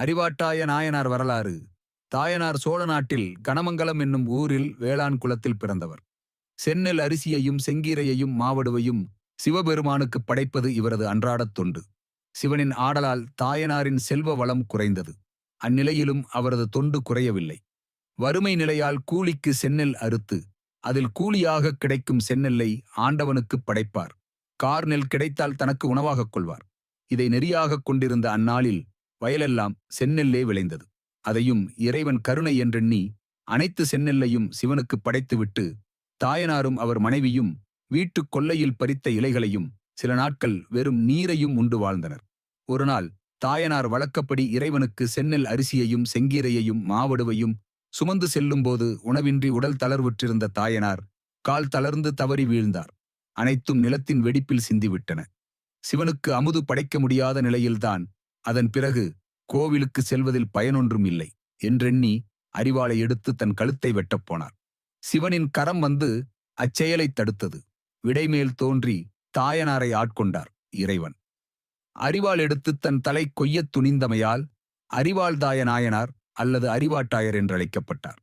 அறிவாட்டாய நாயனார் வரலாறு. தாயனார் சோழ நாட்டில் கனமங்கலம் என்னும் ஊரில் வேளாண் குலத்தில் பிறந்தவர். செந்நெல் அரிசியையும் செங்கீரையையும் மாவடுவையும் சிவபெருமானுக்கு படைப்பது இவரது அன்றாடத் தொண்டு. சிவனின் ஆடலால் தாயனாரின் செல்வ வளம் குறைந்தது. அந்நிலையிலும் அவரது தொண்டு குறையவில்லை. வறுமை நிலையால் கூலிக்கு செந்நெல் அறுத்து அதில் கூலியாக கிடைக்கும் செந்நெல்லை ஆண்டவனுக்குப் படைப்பார். கார் நெல் கிடைத்தால் தனக்கு உணவாகக் கொள்வார். இதை நெறியாகக் கொண்டிருந்த அந்நாளில் வயலெல்லாம் செந்நெல்லே விளைந்தது. அதையும் இறைவன் கருணை என்றெண்ணி அனைத்து செந்நெல்லையும் சிவனுக்கு படைத்துவிட்டு தாயனாரும் அவர் மனைவியும் வீட்டுக் கொல்லையில் பறித்த இலைகளையும் சில நாட்கள் வெறும் நீரையும் உண்டு வாழ்ந்தனர். ஒருநாள் தாயனார் வழக்கப்படி இறைவனுக்கு செந்நெல் அரிசியையும் செங்கீரையையும் மாவடுவையும் சுமந்து செல்லும்போது உணவின்றி உடல் தளர்வுற்றிருந்த தாயனார் கால் தளர்ந்து தவறி வீழ்ந்தார். அனைத்தும் நிலத்தின் வெடிப்பில் சிந்திவிட்டன. சிவனுக்கு அமுது படைக்க முடியாத நிலையில்தான் அதன் பிறகு கோவிலுக்கு செல்வதில் பயனொன்றும் இல்லை என்றெண்ணி அரிவாளை எடுத்து தன் கழுத்தை வெட்டப் போனார். சிவனின் கரம் வந்து அச்செயலைத் தடுத்தது. விடைமேல் தோன்றி தாயனாரை ஆட்கொண்டார் இறைவன். அரிவாள் எடுத்து தன் தலை கொய்யத் துணிந்தமையால் அரிவாள்தாய நாயனார் அல்லது அறிவாட்டாயர் என்றழைக்கப்பட்டார்.